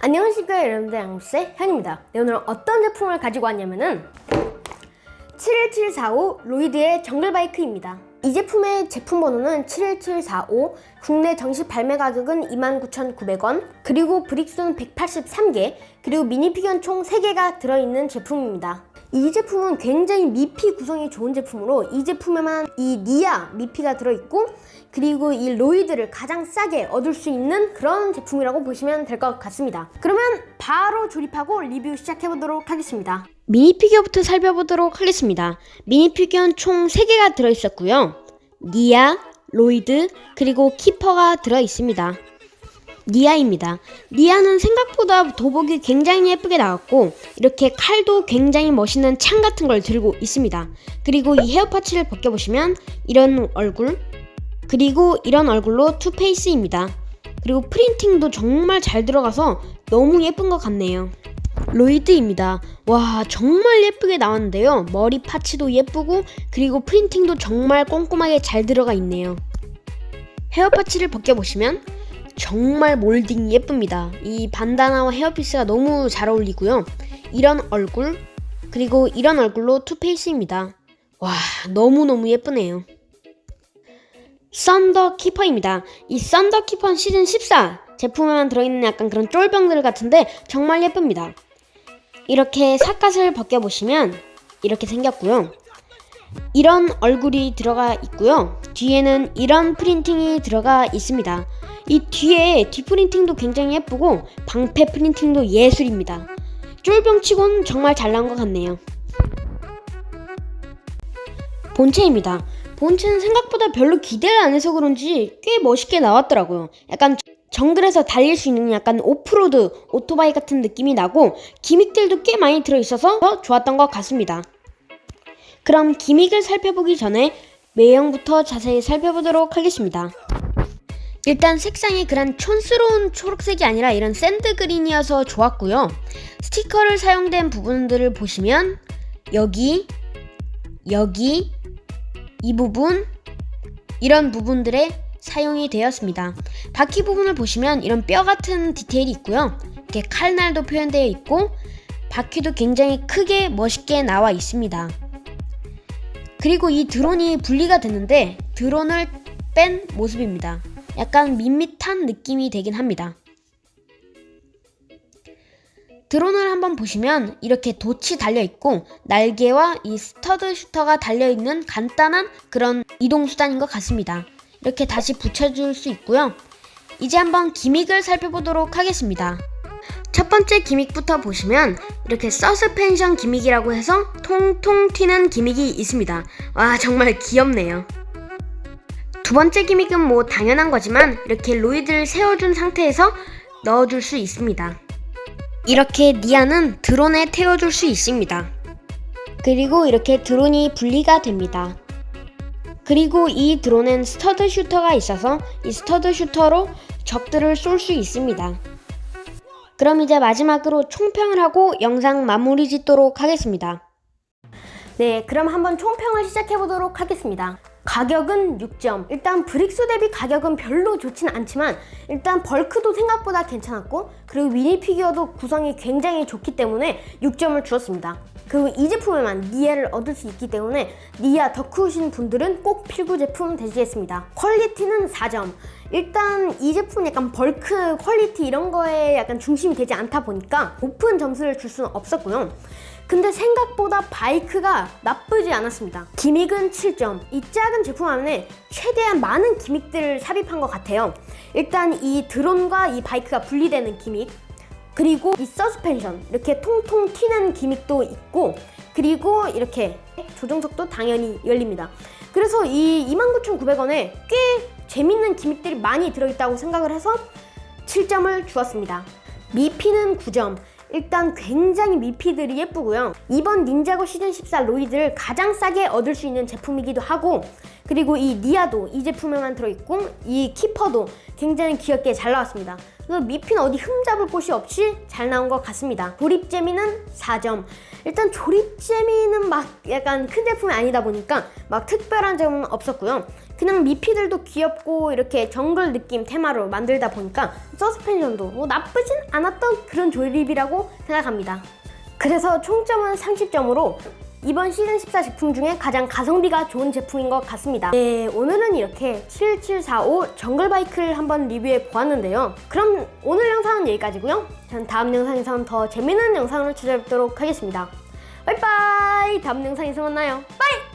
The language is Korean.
안녕하십니까 여러분들. 양무스의 현입니다. 네, 오늘 어떤 제품을 가지고 왔냐면은 71745 로이드의 정글바이크입니다. 이 제품의 제품 번호는 71745 국내 정식 발매 가격은 29,900원 그리고 브릭수는 183개 그리고 미니피규어 총 3개가 들어있는 제품입니다 이 제품은 굉장히 미피 구성이 좋은 제품으로 이 제품에만 이 니아 미피가 들어있고 그리고 이 로이드를 가장 싸게 얻을 수 있는 그런 제품이라고 보시면 될 것 같습니다. 그러면 바로 조립하고 리뷰 시작해보도록 하겠습니다. 미니피규어부터 살펴보도록 하겠습니다. 미니피규어는 총 3개가 들어있었고요. 니아, 로이드, 그리고 키퍼가 들어있습니다. 니아입니다. 니아는 생각보다 도복이 굉장히 예쁘게 나왔고 이렇게 칼도 굉장히 멋있는 창 같은 걸 들고 있습니다. 그리고 이 헤어 파츠를 벗겨보시면 이런 얼굴 그리고 이런 얼굴로 투페이스입니다. 그리고 프린팅도 정말 잘 들어가서 너무 예쁜 것 같네요. 로이드입니다. 와 정말 예쁘게 나왔는데요. 머리 파츠도 예쁘고 그리고 프린팅도 정말 꼼꼼하게 잘 들어가 있네요. 헤어 파츠를 벗겨보시면 정말 몰딩이 예쁩니다. 이 반다나와 헤어피스가 너무 잘 어울리고요. 이런 얼굴, 그리고 이런 얼굴로 투페이스입니다. 와, 너무너무 예쁘네요. 썬더 키퍼입니다. 이 썬더 키퍼는 시즌 14 제품에만 들어있는 약간 그런 쫄병들 같은데 정말 예쁩니다. 이렇게 삿갓을 벗겨보시면 이렇게 생겼고요. 이런 얼굴이 들어가 있고요. 뒤에는 이런 프린팅이 들어가 있습니다. 이 뒤에 뒤프린팅도 굉장히 예쁘고 방패 프린팅도 예술입니다. 쫄병치곤 정말 잘 나온 것 같네요. 본체입니다. 본체는 생각보다 별로 기대를 안 해서 그런지 꽤 멋있게 나왔더라고요. 약간 정글에서 달릴 수 있는 약간 오프로드 오토바이 같은 느낌이 나고 기믹들도 꽤 많이 들어있어서 더 좋았던 것 같습니다. 그럼 기믹을 살펴보기 전에 외형부터 자세히 살펴보도록 하겠습니다. 일단 색상이 그런 촌스러운 초록색이 아니라 이런 샌드 그린이어서 좋았고요. 스티커를 사용된 부분들을 보시면 여기, 여기, 이 부분, 이런 부분들에 사용이 되었습니다. 바퀴 부분을 보시면 이런 뼈 같은 디테일이 있고요. 이렇게 칼날도 표현되어 있고 바퀴도 굉장히 크게 멋있게 나와 있습니다. 그리고 이 드론이 분리가 됐는데 드론을 뺀 모습입니다. 약간 밋밋한 느낌이 되긴 합니다. 드론을 한번 보시면 이렇게 돛이 달려 있고 날개와 이 스터드 슈터가 달려 있는 간단한 그런 이동 수단인 것 같습니다. 이렇게 다시 붙여줄 수 있고요. 이제 한번 기믹을 살펴보도록 하겠습니다. 첫 번째 기믹부터 보시면 이렇게 서스펜션 기믹이라고 해서 통통 튀는 기믹이 있습니다. 와 정말 귀엽네요. 두 번째 기믹은 뭐 당연한 거지만 이렇게 로이드를 세워준 상태에서 넣어줄 수 있습니다. 이렇게 니아는 드론에 태워줄 수 있습니다. 그리고 이렇게 드론이 분리가 됩니다. 그리고 이 드론엔 스터드 슈터가 있어서 이 스터드 슈터로 적들을 쏠 수 있습니다. 그럼 이제 마지막으로 총평을 하고 영상 마무리 짓도록 하겠습니다. 네, 그럼 한번 총평을 시작해 보도록 하겠습니다. 가격은 6점. 일단 브릭스 대비 가격은 별로 좋지는 않지만 일단 벌크도 생각보다 괜찮았고 그리고 미니 피규어도 구성이 굉장히 좋기 때문에 6점을 주었습니다. 그리고 이 제품에만 니아를 얻을 수 있기 때문에 니아 덕후신 분들은 꼭 필구 제품 되시겠습니다. 퀄리티는 4점. 일단 이 제품 약간 벌크 퀄리티 이런 거에 약간 중심이 되지 않다 보니까 높은 점수를 줄 수는 없었고요. 근데 생각보다 바이크가 나쁘지 않았습니다. 기믹은 7점. 이 작은 제품 안에 최대한 많은 기믹들을 삽입한 것 같아요. 일단 이 드론과 이 바이크가 분리되는 기믹. 그리고 이 서스펜션 이렇게 통통 튀는 기믹도 있고 그리고 이렇게 조종석도 당연히 열립니다. 그래서 이 29,900원에 꽤 재밌는 기믹들이 많이 들어있다고 생각을 해서 7점을 주었습니다. 미피는 9점. 일단 굉장히 미피들이 예쁘고요. 이번 닌자고 시즌 14 로이드를 가장 싸게 얻을 수 있는 제품이기도 하고 그리고 이 니아도 이 제품에만 들어있고 이 키퍼도 굉장히 귀엽게 잘 나왔습니다. 그래서 미피는 어디 흠잡을 곳이 없이 잘 나온 것 같습니다. 조립재미는 4점. 일단 조립재미는 막 약간 큰 제품이 아니다 보니까 막 특별한 점은 없었고요. 그냥 미피들도 귀엽고 이렇게 정글 느낌 테마로 만들다 보니까 서스펜션도 뭐 나쁘진 않았던 그런 조립이라고 생각합니다. 그래서 총점은 30점으로 이번 시즌 14 제품 중에 가장 가성비가 좋은 제품인 것 같습니다. 네, 오늘은 이렇게 7745 정글 바이크를 한번 리뷰해 보았는데요. 그럼 오늘 영상은 여기까지고요. 전 다음 영상에선 더 재밌는 영상으로 찾아뵙도록 하겠습니다. 바이바이! 다음 영상에서 만나요. 바이!